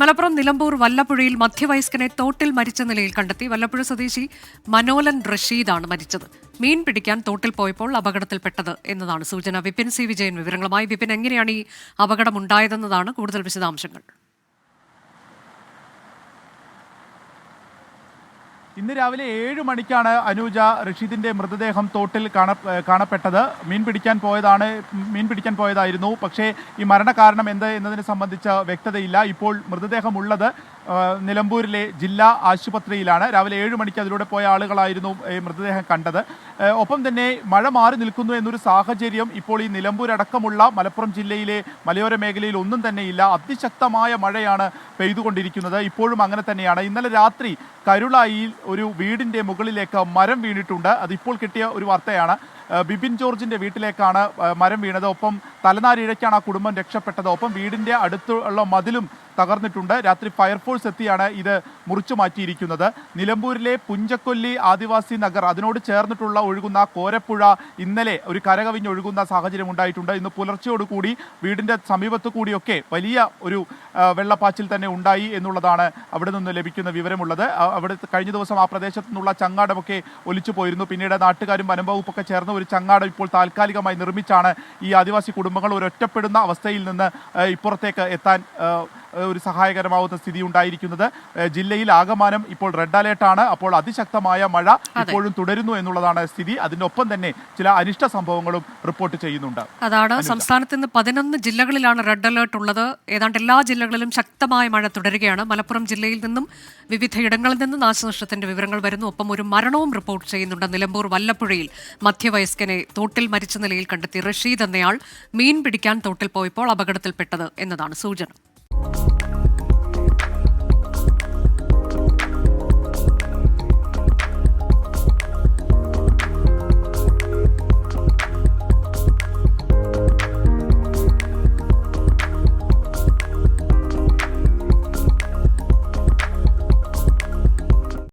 മലപ്പുറം നിലമ്പൂർ വല്ലപ്പുഴയിൽ മധ്യവയസ്കനെ തോട്ടിൽ മരിച്ച നിലയിൽ കണ്ടെത്തി വല്ലപ്പുഴ സ്വദേശി മനോലൻ റഷീദാണ് മരിച്ചത്. മീൻ പിടിക്കാൻ തോട്ടിൽ പോയപ്പോൾ അപകടത്തിൽപ്പെട്ടത് എന്നതാണ് സൂചന. വിപിൻ സി വിജയൻ വിവരങ്ങളുമായി. വിപിൻ എങ്ങനെയാണ് ഈ അപകടമുണ്ടായതെന്നതാണ് കൂടുതൽ വിശദാംശങ്ങൾ. ഇന്ന് രാവിലെ ഏഴ് മണിക്കാണ് അനൂജ റഷീദിന്റെ മൃതദേഹം തോട്ടിൽ കാണ കാണപ്പെട്ടത്. മീൻ പിടിക്കാൻ പോയതാണ് മീൻ പിടിക്കാൻ പോയതായിരുന്നു. പക്ഷേ ഈ മരണകാരണം എന്ത് എന്നതിനെ സംബന്ധിച്ച് വ്യക്തതയില്ല. ഇപ്പോൾ മൃതദേഹം ഉള്ളത് നിലമ്പൂരിലെ ജില്ലാ ആശുപത്രിയിലാണ്. രാവിലെ ഏഴ് മണിക്ക് അതിലൂടെ പോയ ആളുകളായിരുന്നു മൃതദേഹം കണ്ടത്. ഒപ്പം തന്നെ മഴ മാറി നിൽക്കുന്നു എന്നൊരു സാഹചര്യം ഇപ്പോൾ ഈ നിലമ്പൂർ അടക്കമുള്ള മലപ്പുറം ജില്ലയിലെ മലയോര മേഖലയിൽ ഒന്നും തന്നെ ഇല്ല. അതിശക്തമായ മഴയാണ് പെയ്തുകൊണ്ടിരിക്കുന്നത്. ഇപ്പോഴും അങ്ങനെ തന്നെയാണ്. ഇന്നലെ രാത്രി കരുളായിൽ ഒരു വീടിന്റെ മുകളിലേക്ക് മരം വീണിട്ടുണ്ട്. അതിപ്പോൾ കിട്ടിയ ഒരു വാർത്തയാണ്. ബിബിൻ ജോർജിന്റെ വീട്ടിലേക്കാണ് മരം വീണത്. ഒപ്പം തലനാരിഴയ്ക്കാണ് ആ കുടുംബം രക്ഷപ്പെട്ടത്. ഒപ്പം വീടിന്റെ അടുത്തുള്ള മതിലും തകർന്നിട്ടുണ്ട്. രാത്രി ഫയർഫോഴ്സ് എത്തിയാണ് ഇത് മുറിച്ചു മാറ്റിയിരിക്കുന്നത്. നിലമ്പൂരിലെ പുഞ്ചക്കൊല്ലി ആദിവാസി നഗർ അതിനോട് ചേർന്നിട്ടുള്ള ഒഴുകുന്ന കോരപ്പുഴ ഇന്നലെ ഒരു കരകവിഞ്ഞൊഴുകുന്ന സാഹചര്യം ഉണ്ടായിട്ടുണ്ട്. ഇന്ന് പുലർച്ചയോടുകൂടി വീടിന്റെ സമീപത്തു കൂടിയൊക്കെ വലിയ ഒരു വെള്ളപ്പാച്ചിൽ തന്നെ ഉണ്ടായി എന്നുള്ളതാണ് അവിടെ നിന്ന് ലഭിക്കുന്ന വിവരമുള്ളത്. അവിടെ കഴിഞ്ഞ ദിവസം ആ പ്രദേശത്തു നിന്നുള്ള ചങ്ങാടമൊക്കെ ഒലിച്ചു പോയിരുന്നു. പിന്നീട് നാട്ടുകാരും വനംവകുപ്പൊക്കെ ചേർന്ന് ഒരു ചങ്ങാടം ഇപ്പോൾ താൽക്കാലികമായി നിർമ്മിച്ചാണ് ഈ ആദിവാസി കുടുംബങ്ങൾ ഒരു ഒറ്റപ്പെടുന്ന അവസ്ഥയിൽ നിന്ന് ഇപ്പുറത്തേക്ക് എത്താൻ ഒരു സഹായകരമാവുന്ന സ്ഥിതി ഉണ്ടായിരിക്കുന്നത് ജില്ലയിൽ ആകമാനം ഇപ്പോൾ റെഡ് അലേർട്ടാണ് അപ്പോൾ അതിശക്തമായ മഴ ഇപ്പോഴും തുടരുന്നു എന്നുള്ളതാണ് സ്ഥിതി. അതിനൊപ്പം തന്നെ ചില അനിഷ്ട സംഭവങ്ങളും റിപ്പോർട്ട് ചെയ്യുന്നുണ്ട്. അതാണ് സംസ്ഥാനത്ത് ഇന്ന് പതിനൊന്ന് ജില്ലകളിലാണ് റെഡ് അലേർട്ട് ഉള്ളത്. ഏതാണ്ട് എല്ലാ ജില്ലകളിലും ശക്തമായ മഴ തുടരുകയാണ്. മലപ്പുറം ജില്ലയിൽ നിന്നും വിവിധ ഇടങ്ങളിൽ നിന്നും നാശനഷ്ടത്തിന്റെ വിവരങ്ങൾ വരുന്നു. ഒപ്പം ഒരു മരണവും റിപ്പോർട്ട് ചെയ്യുന്നുണ്ട്. നിലമ്പൂർ വല്ലപ്പുഴയിൽ മധ്യവയസ്കനെ തോട്ടിൽ മരിച്ച നിലയിൽ കണ്ടെത്തി റഷീദ് എന്നയാൾ മീൻ പിടിക്കാൻ തോട്ടിൽ പോയപ്പോൾ അപകടത്തിൽപ്പെട്ടത് എന്നതാണ് സൂചന.